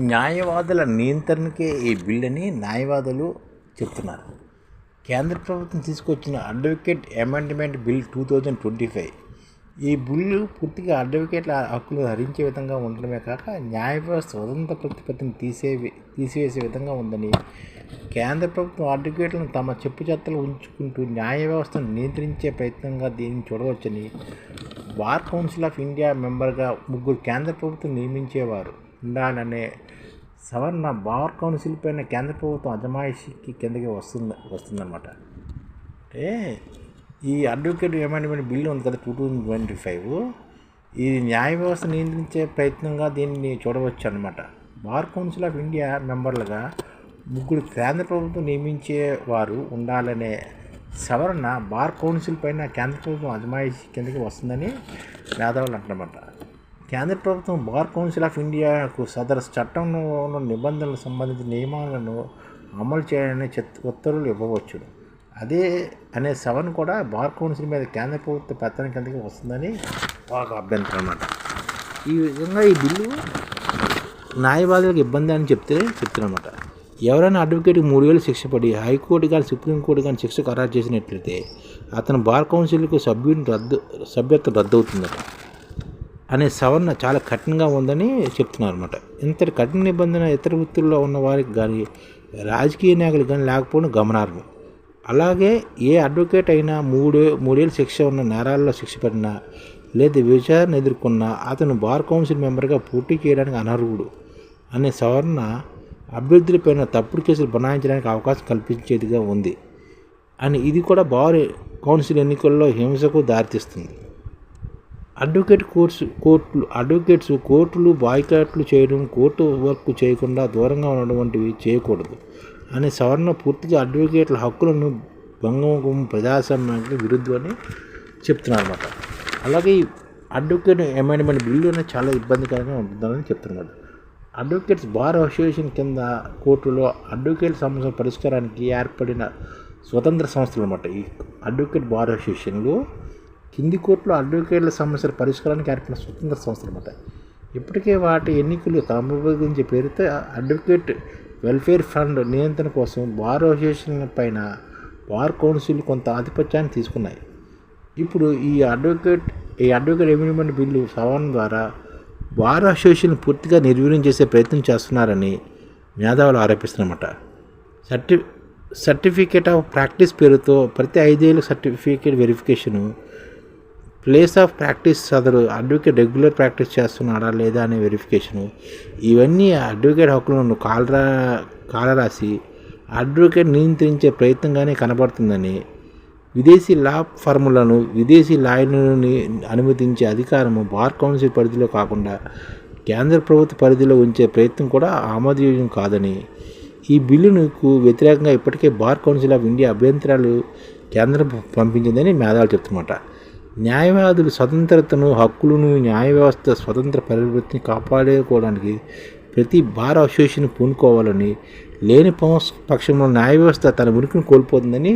న్యాయవాదుల నియంత్రణకే ఈ బిల్ అని న్యాయవాదులు చెప్తున్నారు. కేంద్ర ప్రభుత్వం తీసుకొచ్చిన advocate amendment bill two thousand twenty five. ఈ బిల్లు పూర్తిగా అడ్వకేట్ల హక్కులు హరించే విధంగా ఉండడమే కాక న్యాయ వ్యవస్థ స్వతంత్ర ప్రతిపత్తిని తీసే తీసివేసే విధంగా ఉందని కేంద్ర ప్రభుత్వం అడ్వకేట్లను తమ చెప్పు చెత్తలు ఉంచుకుంటూ న్యాయ వ్యవస్థను నియంత్రించే ప్రయత్నంగా దీన్ని చూడవచ్చని బార్ కౌన్సిల్ ఆఫ్ ఇండియా మెంబర్గా ముగ్గురు కేంద్ర ప్రభుత్వం నియమించేవారు. ఉండాలనే సవరణ బార్ కౌన్సిల్ పైన కేంద్ర ప్రభుత్వం అజమాయిషీకి కిందకి వస్తుంది వస్తుందన్నమాట. అంటే ఈ అడ్వకేట్ అమెండ్మెంట్ బిల్లు ఉంది కదా టూ థౌజండ్ ట్వంటీ ఫైవ్ ఇది న్యాయ వ్యవస్థ నియంత్రించే ప్రయత్నంగా దీన్ని చూడవచ్చు అనమాట బార్ కౌన్సిల్ ఆఫ్ ఇండియా మెంబర్లుగా ముగ్గురు కేంద్ర ప్రభుత్వం నియమించే వారు ఉండాలనే సవరణ బార్ కౌన్సిల్ పైన కేంద్ర ప్రభుత్వం అజమాయిషీ కిందకి వస్తుందని మేధావులు అంటున్నమాట. కేంద్ర ప్రభుత్వం బార్ కౌన్సిల్ ఆఫ్ ఇండియాకు సదరు చట్టంలో ఉన్న నిబంధనలకు సంబంధించిన నియమాలను అమలు చేయాలని చెత్ ఉత్తర్వులు ఇవ్వవచ్చు. అదే అనే సవరణ కూడా బార్ కౌన్సిల్ మీద కేంద్ర ప్రభుత్వ పెత్తనం కిందకి వస్తుందని ఒక అభ్యంతరం అన్నమాట. ఈ విధంగా ఈ బిల్లు న్యాయవాదులకు ఇబ్బంది అని చెప్తే చెప్తున్నమాట. ఎవరైనా అడ్వకేట్ మూడు వేలు శిక్ష పడి హైకోర్టు కానీ సుప్రీంకోర్టు కానీ శిక్ష ఖరారు చేసినట్లయితే అతను బార్ కౌన్సిల్కు సభ్యుని రద్దు సభ్యత్వం రద్దు అవుతుందట. అనే సవరణ చాలా కఠినంగా ఉందని చెప్తున్నారు అనమాట ఇంతటి కఠిన నిబంధన ఇతర వృత్తుల్లో ఉన్న వారికి కానీ రాజకీయ నాయకులు కానీ లేకపోవడం గమనార్హం. అలాగే ఏ అడ్వకేట్ అయినా మూడు మూడేళ్ళు శిక్ష ఉన్న నేరాల్లో శిక్ష పడినా లేదా విచారణ ఎదుర్కొన్నా అతను బార్ కౌన్సిల్ మెంబర్గా పోటీ చేయడానికి అనర్హుడు అనే సవరణ అభ్యర్థులపైన తప్పుడు కేసులు బనాయించడానికి అవకాశం కల్పించేదిగా ఉంది. అని ఇది కూడా బార్ కౌన్సిల్ ఎన్నికల్లో హింసకు దారితీస్తుంది. అడ్వకేట్ కోర్సు కోర్టులు అడ్వకేట్స్ కోర్టులు బాయ్కాట్లు చేయడం కోర్టు వర్క్ చేయకుండా దూరంగా ఉండడం వంటివి చేయకూడదు. అనే సవరణ పూర్తిగా అడ్వకేట్ల హక్కులను భంగం ప్రజాస్వామ్యానికి విరుద్ధమని చెప్తున్నారు అనమాట అలాగే ఈ అడ్వకేట్ అమెండ్మెంట్ బిల్లు అనేది చాలా ఇబ్బందికరంగా ఉంటుందని చెప్తున్నారు అడ్వకేట్స్ బార్ అసోసియేషన్ కింద కోర్టులో అడ్వకేట్ సమస్య పరిష్కారానికి ఏర్పడిన స్వతంత్ర సంస్థలు అన్నమాట ఈ అడ్వకేట్ బార్ అసోసియేషన్లో కింది కోర్టులో అడ్వకేట్ల సమస్యల పరిష్కారానికి ఏర్పడిన స్వతంత్ర సంస్థలు అన్నమాట. ఇప్పటికే వాటి ఎన్నికలు క్రమబద్ధీకరించే పేరుతో అడ్వకేట్ వెల్ఫేర్ ఫండ్ నియంత్రణ కోసం బార్ అసోసియేషన్ పైన బార్ కౌన్సిల్ కొంత ఆధిపత్యాన్ని తీసుకున్నాయి. ఇప్పుడు ఈ అడ్వకేట్ ఈ అడ్వకేట్ అమెండ్మెంట్ బిల్లు సవరణ ద్వారా బార్ అసోసియేషన్ పూర్తిగా నిర్వీర్యం చేసే ప్రయత్నం చేస్తున్నారని మేధావులు ఆరోపిస్తున్నమాట సర్టి సర్టిఫికేట్ ఆఫ్ ప్రాక్టీస్ పేరుతో ప్రతి ఐదేళ్ళు certificate verification place of practice సదరు అడ్వకేట్ రెగ్యులర్ ప్రాక్టీస్ చేస్తున్నాడా లేదా అనే వెరిఫికేషను ఇవన్నీ అడ్వకేట్ హక్కులను కాలరా కాలరాసి అడ్వకేట్ నియంత్రించే ప్రయత్నంగానే కనబడుతుందని విదేశీ లా ఫర్ములను విదేశీ లాయర్లను అనుమతించే అధికారము బార్ కౌన్సిల్ పరిధిలో కాకుండా కేంద్ర ప్రభుత్వ పరిధిలో ఉంచే ప్రయత్నం కూడా ఆమోదయోగ్యం కాదని. ఈ బిల్లుకు వ్యతిరేకంగా ఇప్పటికే బార్ కౌన్సిల్ ఆఫ్ ఇండియా అభ్యంతరాలు కేంద్రం పంపించిందని మేధాలు చెప్తున్నమాట. న్యాయవాదుల స్వతంత్రతను హక్కులను న్యాయ వ్యవస్థ స్వతంత్ర పరివృత్తిని కాపాడుకోవడానికి ప్రతి బార్ అసోసియేషన్ పూనుకోవాలని లేని పక్షంలో న్యాయ వ్యవస్థ తన ఉనికిని కోల్పోతుందని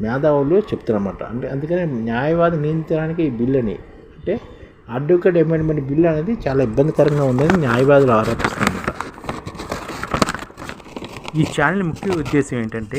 మేధావులు చెప్తున్నమాట అంటే అందుకని న్యాయవాద నియంత్రణకి ఈ బిల్ అని అంటే అడ్వకేట్ అమెండ్మెంట్ బిల్ అనేది చాలా ఇబ్బందికరంగా ఉందని న్యాయవాదులు ఆరోపిస్తున్నమాట ఈ ఛానల్ ముఖ్య ఉద్దేశం ఏంటంటే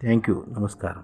थैंक यू नमस्कार